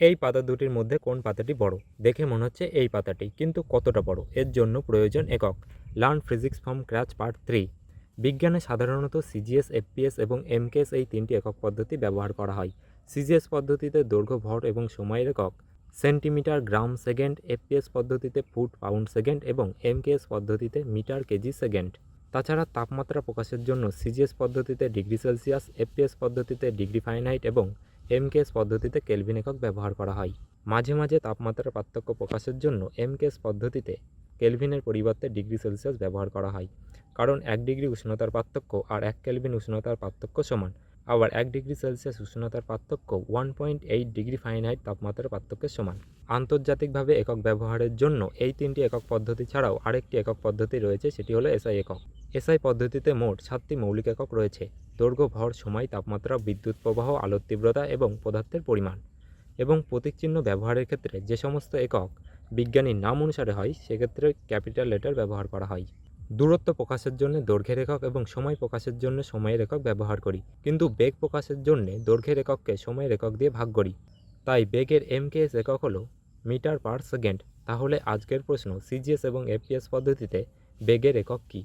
এই পাতা দুটির মধ্যে কোন পাতাটি বড়? দেখে মনে হচ্ছে এই পাতাটি, কিন্তু কতটা বড়? এর জন্য প্রয়োজন একক। Learn physics from scratch part three. বিজ্ঞানে সাধারণত সিজিএস এফপিএস এবং এমকেএস এই তিনটি একক পদ্ধতি ব্যবহার করা হয়। সিজিএস পদ্ধতিতে দৈর্ঘ্য, ভর এবং সময়ের একক। Centimetre, gram, second. এফপিএস পদ্ধতিতে ফুট, পাউন্ড, সেকেন্ড এবং এমকেএস পদ্ধতিতে মিটার, কেজি, সেকেন্ড। তাছাড়া তাপমাত্রা প্রকাশের জন্য সিজিএস পদ্ধতিতে ডিগ্রি সেলসিয়াস এফপিএস পদ্ধতিতে ডিগ্রি ফারেনহাইট এবং এমকেএস পদ্ধতিতে কেলভিন একক ব্যবহার করা হয়। মাঝে মাঝে তাপমাত্রার পার্থক্য প্রকাশের জন্য এমকেএস পদ্ধতিতে কেলভিনের পরিবর্তে ডিগ্রি সেলসিয়াস ব্যবহার করা হয়। কারণ এক ডিগ্রি উষ্ণতার পার্থক্য আর এক কেলভিন উষ্ণতার পার্থক্য সমান। আবার এক ডিগ্রি সেলসিয়াস উষ্ণতার পার্থক্য one point eight degree Fahrenheit তাপমাত্রার পার্থক্যের সমান। আন্তর্জাতিকভাবে একক ব্যবহারের জন্য এই তিনটি একক পদ্ধতি ছাড়াও আরেকটি একক পদ্ধতি রয়েছে, সেটি হলো এসআই একক। এসআই পদ্ধতিতে মোট সাতটি মৌলিক একক রয়েছে, দৈর্ঘ্য, ভর, সময়, তাপমাত্রা, বিদ্যুৎ প্রবাহ, আলোর তীব্রতা এবং পদার্থের পরিমাণ। এবং প্রতীকচিহ্ন ব্যবহারের ক্ষেত্রে যে সমস্ত একক বিজ্ঞানীর নাম অনুসারে হয়, সেক্ষেত্রে ক্যাপিটাল লেটার ব্যবহার করা হয়। দূরত্ব প্রকাশের জন্য দৈর্ঘ্যের একক এবং সময় প্রকাশের জন্য সময়ের একক ব্যবহার করি। কিন্তু বেগ প্রকাশের জন্য দৈর্ঘ্যের একককে সময়ের একক দিয়ে ভাগ করি। তাই বেগের এমকেএস একক হলো মিটার পার সেকেন্ড। তাহলে আজকের প্রশ্ন সিজিএস এবং এফপিএস পদ্ধতিতে বেগের একক কী?